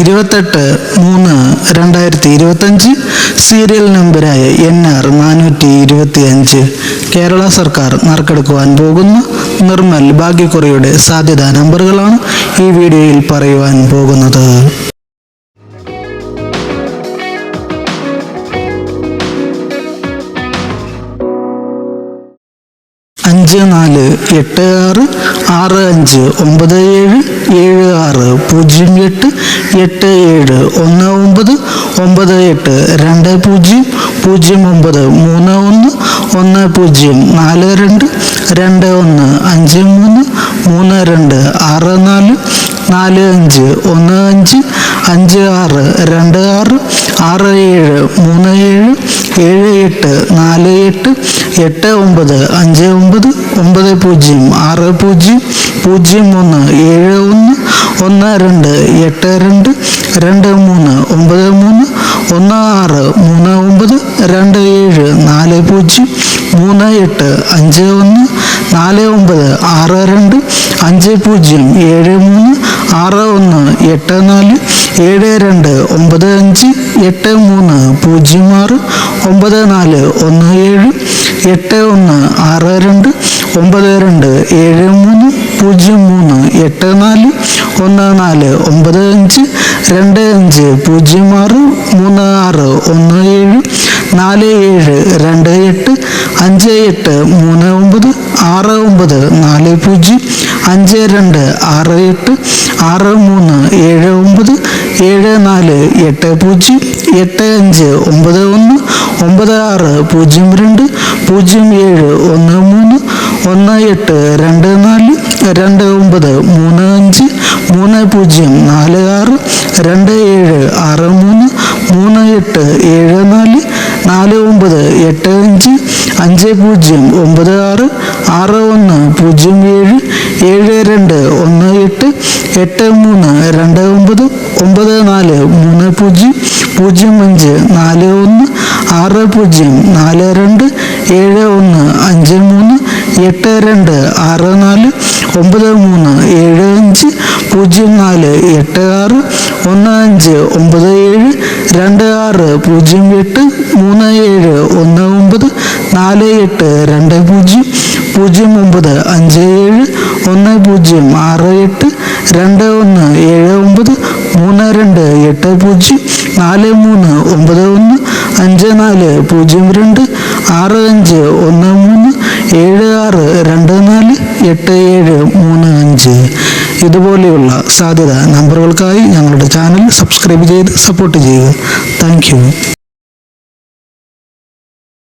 ഇരുപത്തെട്ട് മൂന്ന് രണ്ടായിരത്തി ഇരുപത്തഞ്ച് സീരിയൽ നമ്പരായ എൻ ആർ നാനൂറ്റി ഇരുപത്തി അഞ്ച് കേരള സർക്കാർ നറുക്കെടുക്കുവാൻ പോകുന്ന നിർമ്മൽ ഭാഗ്യക്കുറിയുടെ സാധ്യതാ നമ്പറുകളാണ് ഈ വീഡിയോയിൽ പറയുവാൻ പോകുന്നത്. അഞ്ച് നാല് എട്ട് ആറ് ആറ് അഞ്ച് ഒമ്പത് ഏഴ് ഏഴ് ആറ് പൂജ്യം എട്ട് എട്ട് ഏഴ് ഒന്ന് ഒമ്പത് ഒമ്പത് എട്ട് രണ്ട് പൂജ്യം പൂജ്യം ഒമ്പത് മൂന്ന് ഒന്ന് ഒന്ന് പൂജ്യം നാല് രണ്ട് രണ്ട് ഒന്ന് അഞ്ച് മൂന്ന് മൂന്ന് രണ്ട് ആറ് നാല് നാല് അഞ്ച് ഒന്ന് അഞ്ച് അഞ്ച് ആറ് രണ്ട് ആറ് ആറ് ഏഴ് മൂന്ന് ഏഴ് ഏഴ് എട്ട് നാല് എട്ട് എട്ട് ഒമ്പത് അഞ്ച് ഒമ്പത് ഒമ്പത് പൂജ്യം ആറ് പൂജ്യം പൂജ്യം ഒന്ന് ഏഴ് ഒന്ന് ഒന്ന് രണ്ട് എട്ട് രണ്ട് രണ്ട് മൂന്ന് ഒമ്പത് മൂന്ന് ഒന്ന് ആറ് മൂന്ന് ഒമ്പത് രണ്ട് ഏഴ് നാല് പൂജ്യം മൂന്ന് എട്ട് അഞ്ച് ഒന്ന് നാല് ഒമ്പത് ആറ് രണ്ട് അഞ്ച് പൂജ്യം ഏഴ് മൂന്ന് ആറ് ഒന്ന് എട്ട് നാല് ഏഴ് രണ്ട് ഒമ്പത് അഞ്ച് എട്ട് മൂന്ന് പൂജ്യം ആറ് ഒമ്പത് നാല് ഒന്ന് ഏഴ് എട്ട് ഒന്ന് ആറ് രണ്ട് ഒമ്പത് രണ്ട് ഏഴ് മൂന്ന് പൂജ്യം മൂന്ന് എട്ട് നാല് ഒന്ന് നാല് ഒമ്പത് അഞ്ച് രണ്ട് അഞ്ച് പൂജ്യം ആറ് മൂന്ന് ആറ് ഒന്ന് ഏഴ് നാല് ഏഴ് രണ്ട് എട്ട് അഞ്ച് എട്ട് മൂന്ന് ഒമ്പത് ആറ് ഒമ്പത് നാല് പൂജ്യം അഞ്ച് രണ്ട് ആറ് എട്ട് ആറ് മൂന്ന് ഏഴ് ഒമ്പത് ഏഴ് നാല് എട്ട് പൂജ്യം എട്ട് അഞ്ച് ഒമ്പത് ഒന്ന് ഒമ്പത് ആറ് പൂജ്യം രണ്ട് പൂജ്യം ഏഴ് ഒന്ന് മൂന്ന് ഒന്ന് എട്ട് രണ്ട് നാല് രണ്ട് ഒമ്പത് മൂന്ന് അഞ്ച് മൂന്ന് പൂജ്യം നാല് ആറ് രണ്ട് ഏഴ് ആറ് മൂന്ന് മൂന്ന് എട്ട് ഏഴ് നാല് നാല് ഒമ്പത് എട്ട് അഞ്ച് അഞ്ച് പൂജ്യം ഒമ്പത് ആറ് ആറ് ഒന്ന് പൂജ്യം ഏഴ് ഏഴ് രണ്ട് ഒന്ന് എട്ട് എട്ട് മൂന്ന് രണ്ട് ഒമ്പത് ഒമ്പത് നാല് മൂന്ന് പൂജ്യം പൂജ്യം അഞ്ച് നാല് ഒന്ന് ആറ് പൂജ്യം നാല് രണ്ട് ഏഴ് ഒന്ന് അഞ്ച് മൂന്ന് എട്ട് രണ്ട് ആറ് നാല് ഒമ്പത് മൂന്ന് ഏഴ് അഞ്ച് പൂജ്യം നാല് എട്ട് ആറ് ഒന്ന് അഞ്ച് ഒമ്പത് ഏഴ് രണ്ട് ആറ് പൂജ്യം എട്ട് മൂന്ന് ഏഴ് ഒന്ന് ഒമ്പത് നാല് എട്ട് രണ്ട് പൂജ്യം പൂജ്യം ഒമ്പത് അഞ്ച് ഏഴ് ഒന്ന് പൂജ്യം ആറ് എട്ട് രണ്ട് ഒന്ന് ഏഴ് ഒമ്പത് മൂന്ന് രണ്ട് എട്ട് പൂജ്യം നാല് മൂന്ന് ഒമ്പത് ഒന്ന് അഞ്ച് നാല് പൂജ്യം രണ്ട് ആറ് അഞ്ച് ഒന്ന് മൂന്ന് ഏഴ് ആറ് രണ്ട് നാല് എട്ട് ഏഴ് മൂന്ന് അഞ്ച്. ഇതുപോലെയുള്ള സാധ്യത നമ്പറുകൾക്കായി ഞങ്ങളുടെ ചാനൽ സബ്സ്ക്രൈബ് ചെയ്ത് സപ്പോർട്ട് ചെയ്യുക. താങ്ക്